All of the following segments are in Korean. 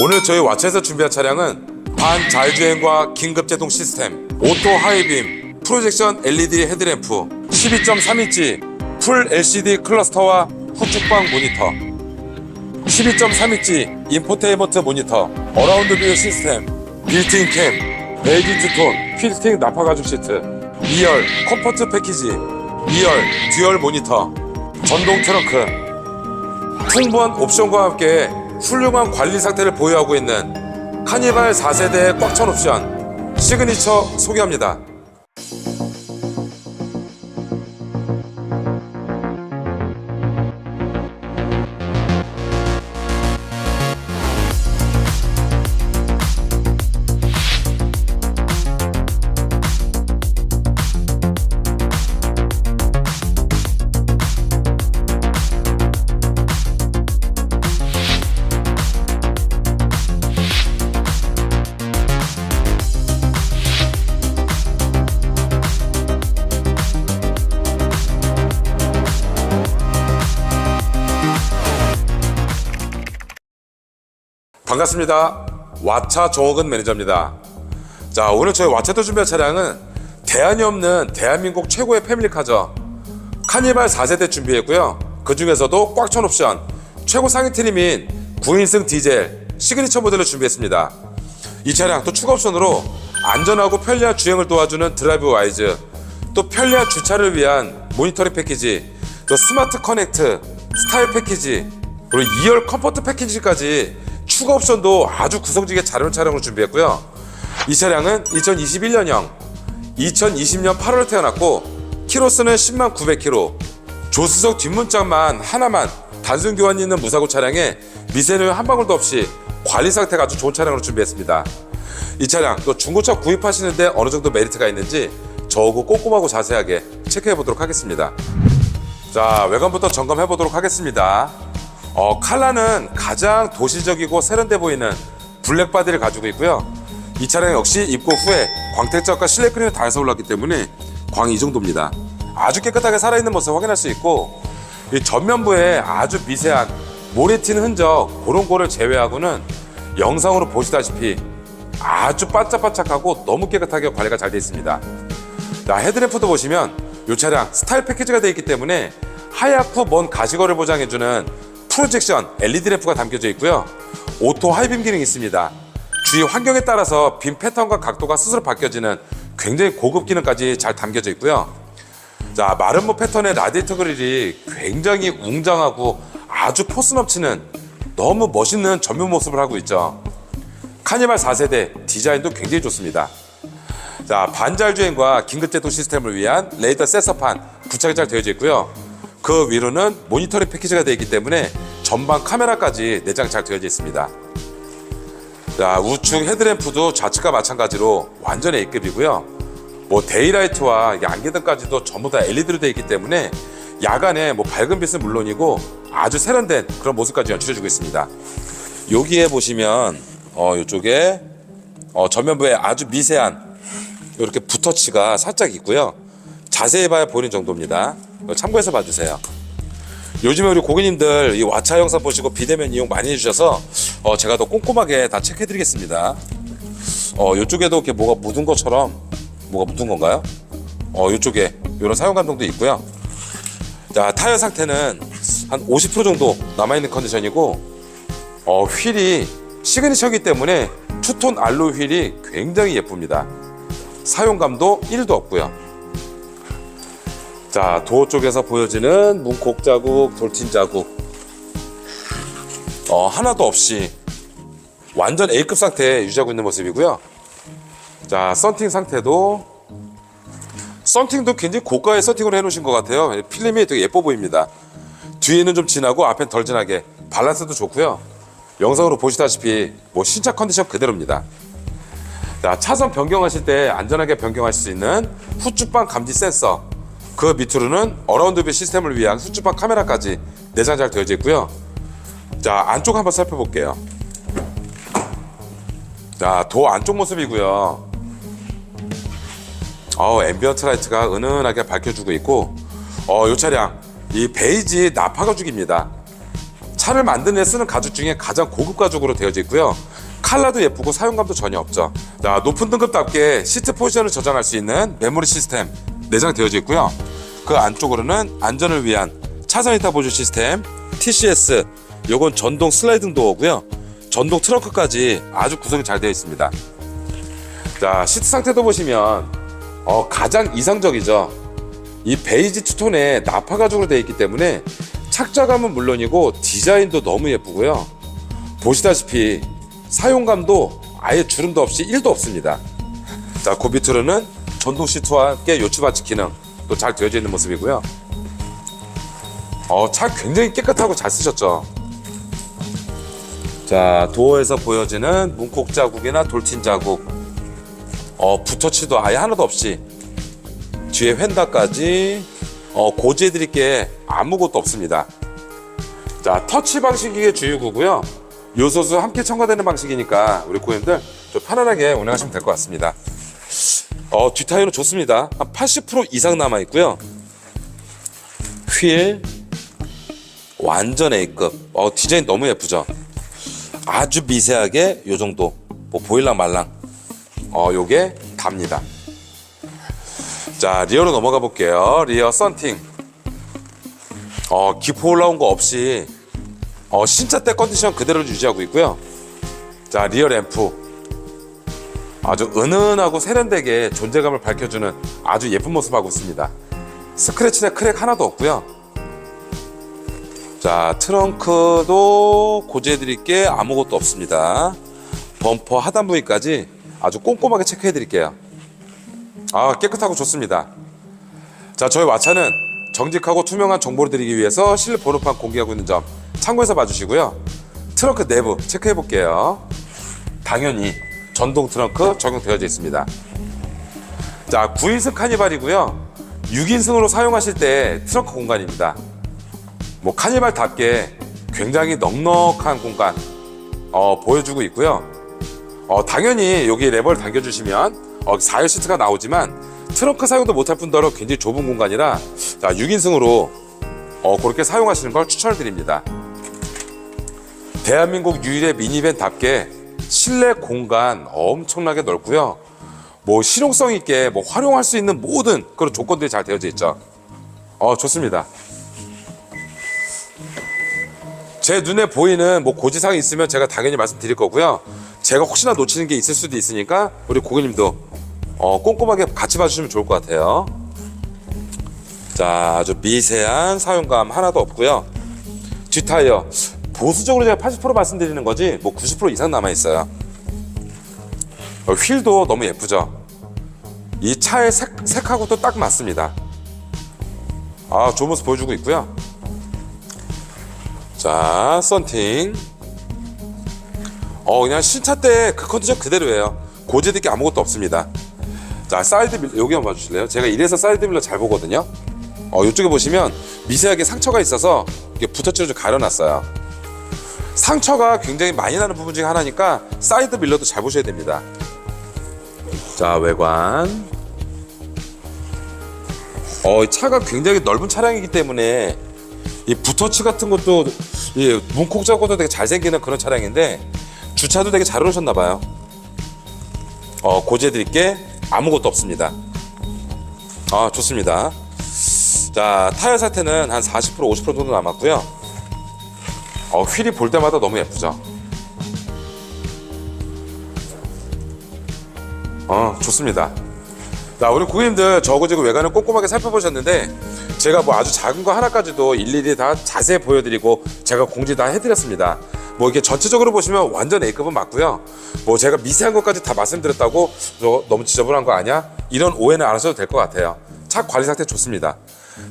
오늘 저희 와차에서 준비한 차량은 반 자율주행과 긴급제동 시스템, 오토 하이빔, 프로젝션 LED 헤드램프, 12.3인치 풀 LCD 클러스터와 후축방 모니터, 12.3인치 인포테인먼트 모니터, 어라운드 뷰 시스템, 빌트인 캠, 베이지 투톤, 필팅 나파 가죽 시트, 2열 컴포트 패키지, 2열 듀얼 모니터, 전동 트렁크, 풍부한 옵션과 함께 훌륭한 관리 상태를 보유하고 있는 카니발 4세대 꽉찬 옵션 시그니처 소개합니다. 반갑습니다. 와차 정호근 매니저입니다. 자, 오늘 저희 와차도 준비한 차량은 대안이 없는 대한민국 최고의 패밀리카죠. 카니발 4세대 준비했고요. 그 중에서도 꽉찬 옵션, 최고 상위 트림인 9인승 디젤 시그니처 모델을 준비했습니다. 이 차량 또 추가 옵션으로 안전하고 편리한 주행을 도와주는 드라이브 와이즈, 또 편리한 주차를 위한 모니터링 패키지, 또 스마트 커넥트, 스타일 패키지, 그리고 2열 컴포트 패키지까지 추가 옵션도 아주 구성지게 잘 해놓은 차량으로 준비했고요. 이 차량은 2021년형, 2020년 8월에 태어났고 키로수는 10만 900km, 조수석 뒷문짝만 하나만 단순 교환이 있는 무사고 차량에 미세는 한 방울도 없이 관리 상태가 아주 좋은 차량으로 준비했습니다. 이 차량 또 중고차 구입하시는데 어느 정도 메리트가 있는지 저하고 꼼꼼하고 자세하게 체크해 보도록 하겠습니다. 자 외관부터 점검해 보도록 하겠습니다. 어, 칼라는 가장 도시적이고 세련돼 보이는 블랙 바디를 가지고 있고요. 이 차량 역시 입고 후에 광택작과 실내 크림이 닿아서 올랐기 때문에 광이 이 정도입니다. 아주 깨끗하게 살아있는 모습 확인할 수 있고 이 전면부에 아주 미세한 모래 튄 흔적 그런 거를 제외하고는 영상으로 보시다시피 아주 반짝반짝하고 너무 깨끗하게 관리가 잘 되어 있습니다. 자, 헤드램프도 보시면 이 차량 스타일 패키지가 되어 있기 때문에 하얗고 먼 가시거리를 보장해주는 프로젝션 LED 램프가 담겨져 있고요. 오토 하이빔 기능이 있습니다. 주위 환경에 따라서 빔 패턴과 각도가 스스로 바뀌어지는 굉장히 고급 기능까지 잘 담겨져 있고요. 자, 마름모 패턴의 라디에이터 그릴이 굉장히 웅장하고 아주 포스 넘치는 너무 멋있는 전면 모습을 하고 있죠. 카니발 4세대 디자인도 굉장히 좋습니다. 자, 반자율주행과 긴급 제동 시스템을 위한 레이더 센서판 부착이 잘 되어져 있고요. 그 위로는 모니터링 패키지가 되어 있기 때문에 전방 카메라까지 내장 잘 되어져 있습니다. 자, 우측 헤드램프도 좌측과 마찬가지로 완전 A급이고요. 뭐 데이라이트와 이 안개등까지도 전부 다 LED로 되어 있기 때문에 야간에 뭐 밝은 빛은 물론이고 아주 세련된 그런 모습까지 연출해주고 있습니다. 여기에 보시면 어 이쪽에 어 전면부에 아주 미세한 이렇게 붓터치가 살짝 있고요. 자세히 봐야 보이는 정도입니다. 참고해서 봐주세요. 요즘에 우리 고객님들 이 와차 영상 보시고 비대면 이용 많이 해주셔서 어, 제가 더 꼼꼼하게 다 체크해드리겠습니다. 어, 이쪽에도 이렇게 뭐가 묻은 것처럼 뭐가 묻은 건가요? 어, 이쪽에 이런 사용 감독도 있고요. 자, 타이어 상태는 한 50% 정도 남아있는 컨디션이고 어, 휠이 시그니처이기 때문에 투톤 알로이 휠이 굉장히 예쁩니다. 사용감도 1도 없고요. 자, 도어 쪽에서 보여지는 문콕 자국, 돌팀 자국. 어, 하나도 없이 완전 A급 상태 유지하고 있는 모습이고요. 자, 썬팅 상태도 썬팅도 굉장히 고가의 썬팅으로 해놓으신 것 같아요. 필름이 되게 예뻐 보입니다. 뒤에는 좀 진하고 앞엔 덜 진하게 밸런스도 좋고요. 영상으로 보시다시피 뭐 신차 컨디션 그대로입니다. 자, 차선 변경하실 때 안전하게 변경하실 수 있는 후추방 감지 센서 그 밑으로는 어라운드 뷰 시스템을 위한 후추방 카메라까지 내장 잘 되어져 있고요. 자, 안쪽 한번 살펴볼게요. 자, 도 안쪽 모습이고요. 어, 앰비언트 라이트가 은은하게 밝혀주고 있고, 어, 이 차량 이 베이지 나파 가죽입니다. 차를 만드는 데 쓰는 가죽 중에 가장 고급 가죽으로 되어져 있고요. 칼라도 예쁘고 사용감도 전혀 없죠. 자, 높은 등급답게 시트 포지션을 저장할 수 있는 메모리 시스템 내장되어져 있고요. 그 안쪽으로는 안전을 위한 차선 이타 보조 시스템 TCS 요건 전동 슬라이딩 도어고요. 전동 트렁크까지 아주 구성이 잘 되어 있습니다. 자, 시트 상태도 보시면 어, 가장 이상적이죠. 이 베이지 투톤에 나파 가죽으로 되어 있기 때문에 착자감은 물론이고 디자인도 너무 예쁘고요. 보시다시피 사용감도 아예 주름도 없이 1도 없습니다. 자, 그 밑으로는 전동 시트와 함께 요추 받치 기능 또 잘 되어져 있는 모습이고요. 어, 차 굉장히 깨끗하고 잘 쓰셨죠. 자, 도어에서 보여지는 문콕 자국이나 돌팀 자국. 어, 붓터치도 아예 하나도 없이 뒤에 휀다까지 어, 고지해 드릴 게 아무것도 없습니다. 자, 터치 방식이 주유구고요. 요소수 함께 첨가되는 방식이니까 우리 고객님들 좀 편안하게 운행하시면 될 것 같습니다. 어, 뒷타이어는 좋습니다. 한 80% 이상 남아 있고요. 휠 완전 A급. 어, 디자인 너무 예쁘죠? 아주 미세하게 요 정도 뭐 보일랑 말랑 어 요게 답니다 자 리어로 넘어가 볼게요 리어 썬팅 어 기포 올라온 거 없이 어 신차 때 컨디션 그대로 유지하고 있고요 자 리어 램프 아주 은은하고 세련되게 존재감을 밝혀주는 아주 예쁜 모습하고 있습니다. 스크래치나 크랙 하나도 없고요. 자 트렁크도 고지해 드릴 게 아무것도 없습니다. 범퍼 하단 부위까지 아주 꼼꼼하게 체크해 드릴게요. 아 깨끗하고 좋습니다. 자 저희 와차는 정직하고 투명한 정보를 드리기 위해서 실내 번호판 공개하고 있는 점 참고해서 봐주시고요. 트렁크 내부 체크해 볼게요. 당연히 전동 트렁크 적용되어져 있습니다 자 9인승 카니발이고요 6인승으로 사용하실 때 트렁크 공간입니다 뭐 카니발답게 굉장히 넉넉한 공간 어, 보여주고 있고요. 어, 당연히 여기 레버를 당겨주시면 어, 4열 시트가 나오지만 트렁크 사용도 못할 뿐더러 굉장히 좁은 공간이라 자, 6인승으로 어, 그렇게 사용하시는 걸 추천을 드립니다. 대한민국 유일의 미니밴답게 실내 공간 엄청나게 넓고요. 뭐 실용성 있게 뭐 활용할 수 있는 모든 그런 조건들이 잘 되어져 있죠. 어, 좋습니다. 제 눈에 보이는 뭐 고지사항이 있으면 제가 당연히 말씀드릴 거고요. 제가 혹시나 놓치는 게 있을 수도 있으니까 우리 고객님도 어, 꼼꼼하게 같이 봐주시면 좋을 것 같아요. 자, 아주 미세한 사용감 하나도 없고요. 뒷타이어 보수적으로 제가 80% 말씀드리는 거지 뭐 90% 이상 남아 있어요. 어, 휠도 너무 예쁘죠. 이 차의 색, 색하고도 딱 맞습니다. 아, 좋은 모습 보여주고 있고요. 자, 썬팅. 어, 그냥 신차 때 그 컨디션 그대로예요. 고지될 게 아무것도 없습니다. 자, 사이드 밀러, 여기 한번 봐주실래요? 제가 이래서 사이드 밀러 잘 보거든요. 어, 이쪽에 보시면 미세하게 상처가 있어서 이게 붓터치로 좀 가려놨어요. 상처가 굉장히 많이 나는 부분 중에 하나니까 사이드 밀러도 잘 보셔야 됩니다. 자, 외관. 어, 이 차가 굉장히 넓은 차량이기 때문에 이 붓터치 같은 것도 이 문콕 잡고도 되게 잘생기는 그런 차량인데 주차도 되게 잘 오셨나 봐요. 어, 고지해 드릴 게 아무것도 없습니다. 아, 좋습니다. 자, 타이어 상태는 한 40% 50% 정도 남았고요. 어, 휠이 볼 때마다 너무 예쁘죠. 어, 좋습니다. 자, 우리 고객님들 저거지고 외관을 꼼꼼하게 살펴보셨는데 제가 뭐 아주 작은 거 하나까지도 일일이 다 자세히 보여드리고 제가 공지 다 해드렸습니다. 뭐 이렇게 전체적으로 보시면 완전 A급은 맞고요. 뭐 제가 미세한 것까지 다 말씀드렸다고 너 너무 지저분한 거 아니야? 이런 오해는 안 하셔도 될 것 같아요. 차 관리 상태 좋습니다.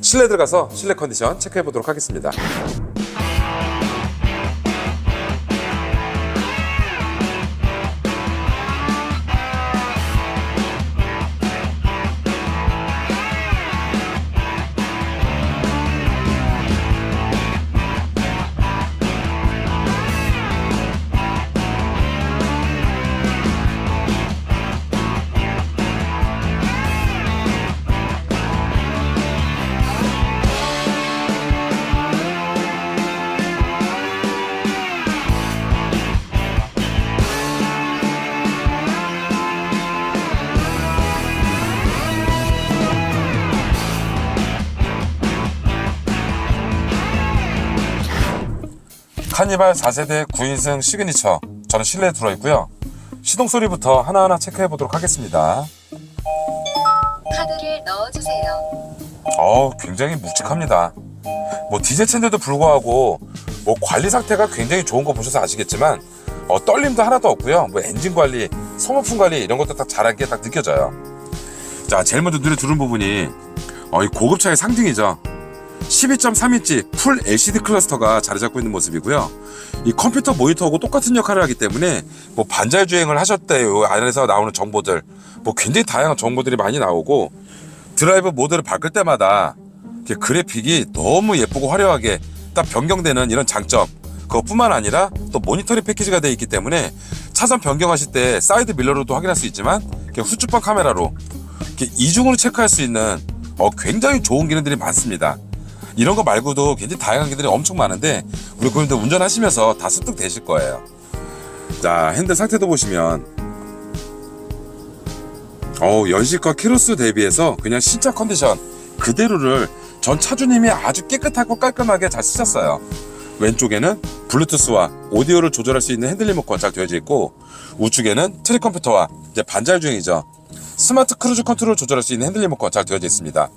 실내 들어가서 실내 컨디션 체크해 보도록 하겠습니다. 카니발 4세대 9인승 시그니처. 저는 실내에 들어있고요. 시동 소리부터 하나하나 체크해 보도록 하겠습니다. 카드를 넣어주세요. 어 굉장히 묵직합니다. 뭐 디젤 차인데도 불구하고 뭐 관리 상태가 굉장히 좋은 거 보셔서 아시겠지만 어, 떨림도 하나도 없고요. 뭐 엔진 관리 소모품 관리 이런 것도 딱 잘한 게 딱 느껴져요. 자 제일 먼저 눈에 들어온 부분이 어, 이 고급차의 상징이죠 12.3인치 풀 LCD 클러스터가 자리 잡고 있는 모습이고요. 이 컴퓨터 모니터하고 똑같은 역할을 하기 때문에 뭐 반잘 주행을 하셨대요. 안에서 나오는 정보들 뭐 굉장히 다양한 정보들이 많이 나오고 드라이브 모드를 바꿀 때마다 그래픽이 너무 예쁘고 화려하게 딱 변경되는 이런 장점 그것뿐만 아니라 또 모니터링 패키지가 되어 있기 때문에 차선 변경하실 때 사이드 밀러로도 확인할 수 있지만 후추방 카메라로 이중으로 체크할 수 있는 어, 굉장히 좋은 기능들이 많습니다. 이런 거 말고도 굉장히 다양한 기능들이 엄청 많은데 우리 고객님들 운전하시면서 다 습득되실 거예요. 자 핸들 상태도 보시면 어 연식과 키로수 대비해서 그냥 신차 컨디션 그대로를 전 차주님이 아주 깨끗하고 깔끔하게 잘 쓰셨어요. 왼쪽에는 블루투스와 오디오를 조절할 수 있는 핸들 리모컨 잘 되어져 있고 우측에는 트리 컴퓨터와 이제 반잘 주행이죠. 스마트 크루즈 컨트롤 조절할 수 있는 핸들 리모컨 잘 되어져 있습니다.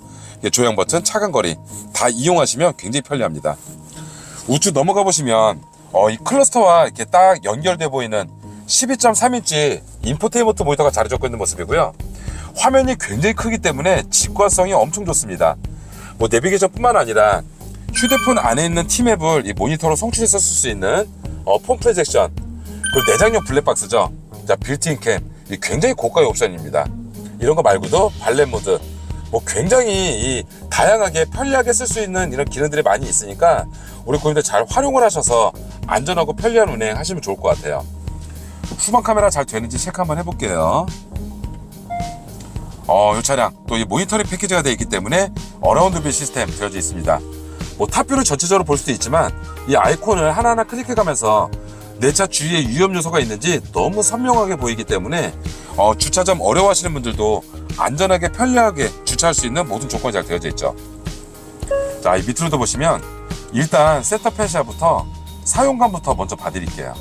이게 조형 버튼, 차간 거리 다 이용하시면 굉장히 편리합니다. 우측 넘어가 보시면 어, 이 클러스터와 이렇게 딱 연결돼 보이는 12.3인치 인포테인먼트 모니터가 자리 잡고 있는 모습이고요. 화면이 굉장히 크기 때문에 직관성이 엄청 좋습니다. 뭐 내비게이션뿐만 아니라 휴대폰 안에 있는 티맵을 이 모니터로 송출해서 쓸 수 있는 어, 폰 프로젝션 그리고 내장용 블랙박스죠. 자 빌트인 캠이 굉장히 고가의 옵션입니다. 이런 거 말고도 발렛 모드 뭐 굉장히 이 다양하게 편리하게 쓸 수 있는 이런 기능들이 많이 있으니까 우리 고객님들 잘 활용을 하셔서 안전하고 편리한 운행 하시면 좋을 것 같아요. 후방 카메라 잘 되는지 체크 한번 해볼게요. 어, 이 차량 또 이 모니터링 패키지가 되어 있기 때문에 어라운드 뷰 시스템 되어져 있습니다. 뭐 탑뷰를 전체적으로 볼 수도 있지만 이 아이콘을 하나하나 클릭해가면서 내 차 주위에 위험 요소가 있는지 너무 선명하게 보이기 때문에 어, 주차 좀 어려워하시는 분들도 안전하게 편리하게 주차할 수 있는 모든 조건이 잘 되어져 있죠. 자, 이 밑으로도 보시면 일단 센터 페시아부터 사용감부터 먼저 봐드릴게요.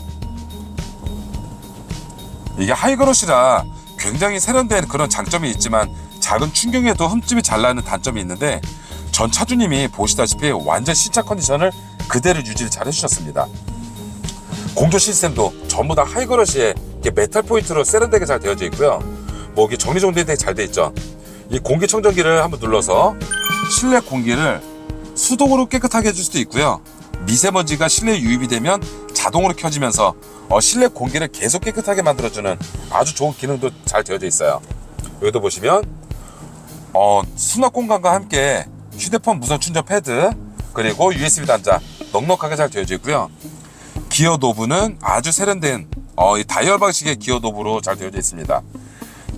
이게 하이그로시라 굉장히 세련된 그런 장점이 있지만 작은 충격에도 흠집이 잘 나는 단점이 있는데 전 차주님이 보시다시피 완전 신차 컨디션을 그대로 유지를 잘 해주셨습니다. 공조 시스템도 전부 다 하이그로시에 메탈 포인트로 세련되게 잘 되어져 있고요. 뭐 이게 정리정돈이 되게 잘 돼 있죠. 이 공기청정기를 한번 눌러서 실내 공기를 수동으로 깨끗하게 해줄 수도 있고요. 미세먼지가 실내에 유입이 되면 자동으로 켜지면서 어, 실내 공기를 계속 깨끗하게 만들어주는 아주 좋은 기능도 잘 되어져 있어요. 여기도 보시면 어, 수납 공간과 함께 휴대폰 무선 충전 패드 그리고 USB 단자 넉넉하게 잘 되어져 있고요. 기어 노브는 아주 세련된 어, 이 다이얼 방식의 기어 노브로 잘 되어져 있습니다.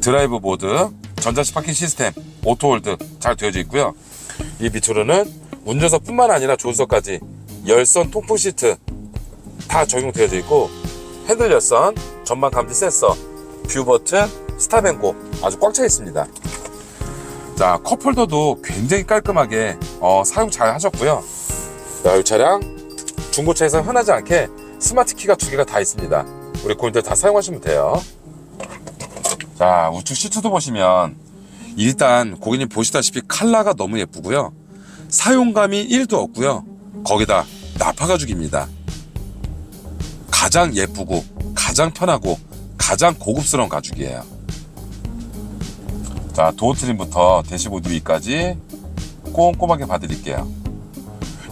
드라이브 모드, 전자식 파킹 시스템, 오토홀드 잘 되어져 있고요. 이 밑으로는 운전석뿐만 아니라 조수석까지 열선 통풍 시트 다 적용되어져 있고 핸들 열선, 전방 감지 센서, 뷰 버튼, 스탑앤고 아주 꽉 차 있습니다. 자, 컵홀더도 굉장히 깔끔하게 어, 사용 잘 하셨고요. 자, 이 차량 중고차에서 흔하지 않게 스마트 키가 두 개가 다 있습니다. 우리 고객들 다 사용하시면 돼요. 자, 우측 시트도 보시면 일단 고객님 보시다시피 컬러가 너무 예쁘고요. 사용감이 1도 없고요. 거기다 나파 가죽입니다. 가장 예쁘고 가장 편하고 가장 고급스러운 가죽이에요. 자, 도어 트림부터 대시보드 위까지 꼼꼼하게 봐드릴게요.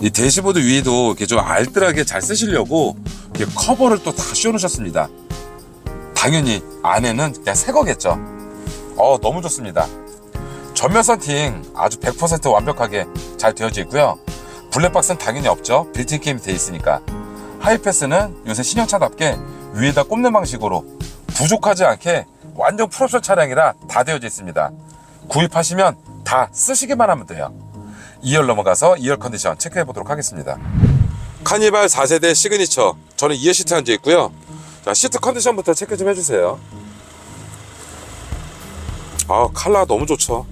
이 대시보드 위에도 이렇게 좀 알뜰하게 잘 쓰시려고 이렇게 커버를 또 다 씌워놓으셨습니다. 당연히 안에는 그냥 새 거겠죠. 어, 너무 좋습니다. 전면 선팅 아주 100% 완벽하게 잘 되어져 있고요. 블랙박스는 당연히 없죠. 빌트인 게임이 되어 있으니까. 하이패스는 요새 신형차답게 위에다 꼽는 방식으로 부족하지 않게 완전 풀옵션 차량이라 다 되어져 있습니다. 구입하시면 다 쓰시기만 하면 돼요. 2열 넘어가서 2열 컨디션 체크해 보도록 하겠습니다. 카니발 4세대 시그니처 저는 2열 시트 앉아 있고요. 자 시트 컨디션부터 체크 좀 해주세요. 아 칼라 너무 좋죠.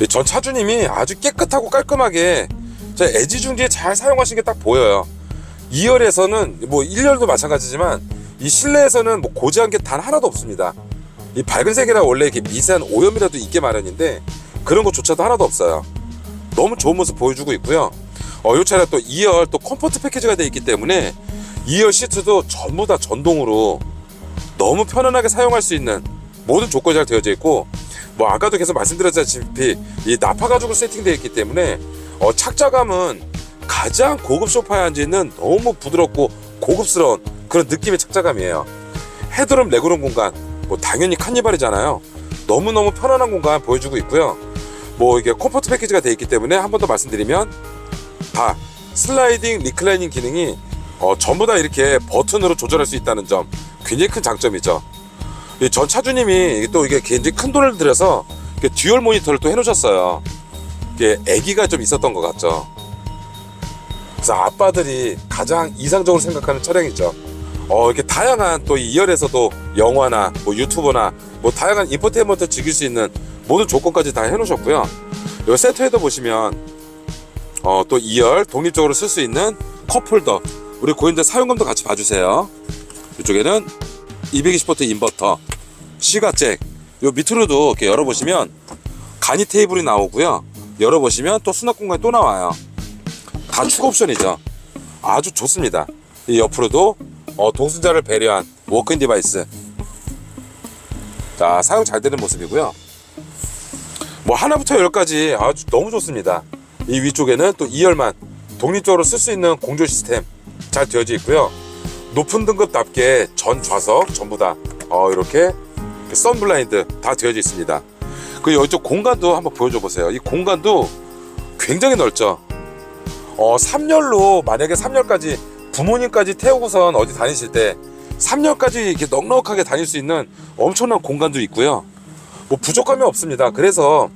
이전 차주님이 아주 깨끗하고 깔끔하게 자, 애지중지에 잘 사용하신 게 딱 보여요. 2열에서는 뭐 1열도 마찬가지지만 이 실내에서는 뭐 고지한 게 단 하나도 없습니다. 이 밝은 색이라 원래 이렇게 미세한 오염이라도 있게 마련인데 그런 것조차도 하나도 없어요. 너무 좋은 모습 보여주고 있고요. 어, 이 차량 또 2열 또 컴포트 패키지가 되어 있기 때문에 2열 시트도 전부 다 전동으로 너무 편안하게 사용할 수 있는 모든 조건이 잘 되어져 있고 뭐 아까도 계속 말씀드렸다시피 이 나파 가죽으로 세팅되어 있기 때문에 어, 착자감은 가장 고급 소파에 앉아 있는 너무 부드럽고 고급스러운 그런 느낌의 착자감이에요. 헤드룸 레그룸 공간 뭐 당연히 카니발이잖아요. 너무너무 편안한 공간 보여주고 있고요. 뭐 이게 컴포트 패키지가 되어 있기 때문에 한 번 더 말씀드리면 다 슬라이딩 리클라이닝 기능이 어, 전부 다 이렇게 버튼으로 조절할 수 있다는 점 굉장히 큰 장점이죠. 이전 차주님이 또 이게 굉장히 큰 돈을 들여서 듀얼 모니터를 또 해놓으셨어요. 이게 아기가 좀 있었던 것 같죠. 그래서 아빠들이 가장 이상적으로 생각하는 차량이죠. 어, 이렇게 다양한 또 2열에서도 영화나 뭐 유튜버나 뭐 다양한 인포테인먼트 즐길 수 있는 모든 조건까지 다 해놓으셨고요. 이 세트에도 보시면 어, 또 2열 독립적으로 쓸 수 있는 컵홀더 우리 고객님들 사용감도 같이 봐주세요. 이쪽에는 220V 인버터 시가잭 요 밑으로도 이렇게 열어보시면 간이 테이블이 나오고요. 열어보시면 또 수납 공간이 또 나와요. 다 추가 옵션이죠. 아주 좋습니다. 이 옆으로도 어, 동승자를 배려한 워크인 디바이스. 자 사용 잘 되는 모습이고요. 뭐 하나부터 열까지 아주 너무 좋습니다. 이 위쪽에는 또 2열만 독립적으로 쓸 수 있는 공조 시스템 잘 되어져 있고요. 높은 등급답게 전 좌석 전부 다 어, 이렇게 선 블라인드 다 되어져 있습니다. 그리고 이쪽 공간도 한번 보여줘 보세요. 이 공간도 굉장히 넓죠. 어, 3열로 만약에 3열까지 부모님까지 태우고선 어디 다니실 때 3열까지 이렇게 넉넉하게 다닐 수 있는 엄청난 공간도 있고요. 뭐 부족함이 없습니다. 그래서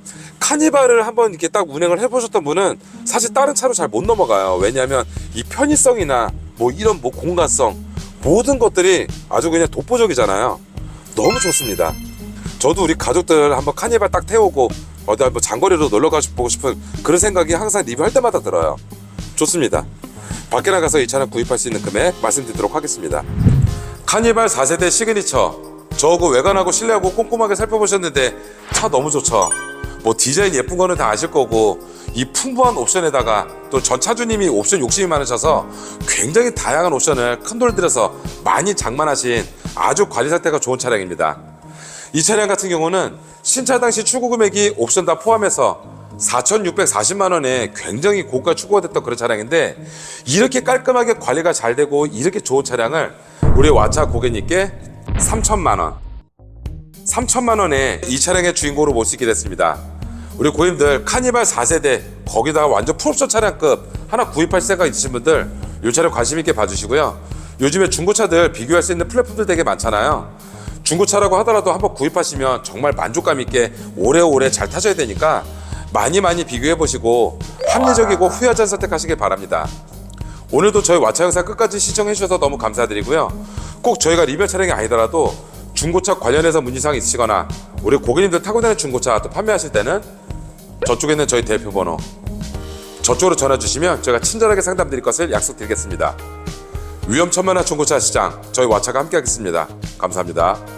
카니발을 한번 이렇게 딱 운행을 해보셨던 분은 사실 다른 차로 잘 못 넘어가요. 왜냐하면 이 편의성이나 뭐 이런 뭐 공간성 모든 것들이 아주 그냥 독보적이잖아요. 너무 좋습니다. 저도 우리 가족들 한번 카니발 딱 태우고 어디 한번 장거리로 놀러 가보고 싶은 그런 생각이 항상 리뷰할 때마다 들어요. 좋습니다. 밖에 나가서 이 차량 구입할 수 있는 금액 말씀드리도록 하겠습니다. 카니발 4세대 시그니처 저거 외관하고 실내하고 꼼꼼하게 살펴보셨는데 차 너무 좋죠. 뭐 디자인 예쁜 거는 다 아실 거고 이 풍부한 옵션에다가 또 전 차주님이 옵션 욕심이 많으셔서 굉장히 다양한 옵션을 큰 돈을 들여서 많이 장만하신 아주 관리 상태가 좋은 차량입니다. 이 차량 같은 경우는 신차 당시 출고 금액이 옵션 다 포함해서 4,640만 원에 굉장히 고가 추구가 됐던 그런 차량인데 이렇게 깔끔하게 관리가 잘 되고 이렇게 좋은 차량을 우리 와차 고객님께 3천만 원 3천만 원에 이 차량의 주인공으로 모시게 됐습니다 우리 고객님들 카니발 4세대 거기다가 완전 풀옵션 차량급 하나 구입할 생각 있으신 분들 이 차량 관심 있게 봐주시고요 요즘에 중고차들 비교할 수 있는 플랫폼들 되게 많잖아요 중고차라고 하더라도 한번 구입하시면 정말 만족감 있게 오래오래 잘 타셔야 되니까 많이 많이 비교해 보시고 합리적이고 후회하지 않은 선택하시길 바랍니다. 오늘도 저희 와차 영상 끝까지 시청해 주셔서 너무 감사드리고요. 꼭 저희가 리뷰 차량이 아니더라도 중고차 관련해서 문의사항 있으시거나 우리 고객님들 타고 다니는 중고차 또 판매하실 때는 저쪽에 있는 저희 대표 번호 저쪽으로 전화 주시면 저희가 친절하게 상담 드릴 것을 약속드리겠습니다. 위험천만한 중고차 시장 저희 와차가 함께하겠습니다. 감사합니다.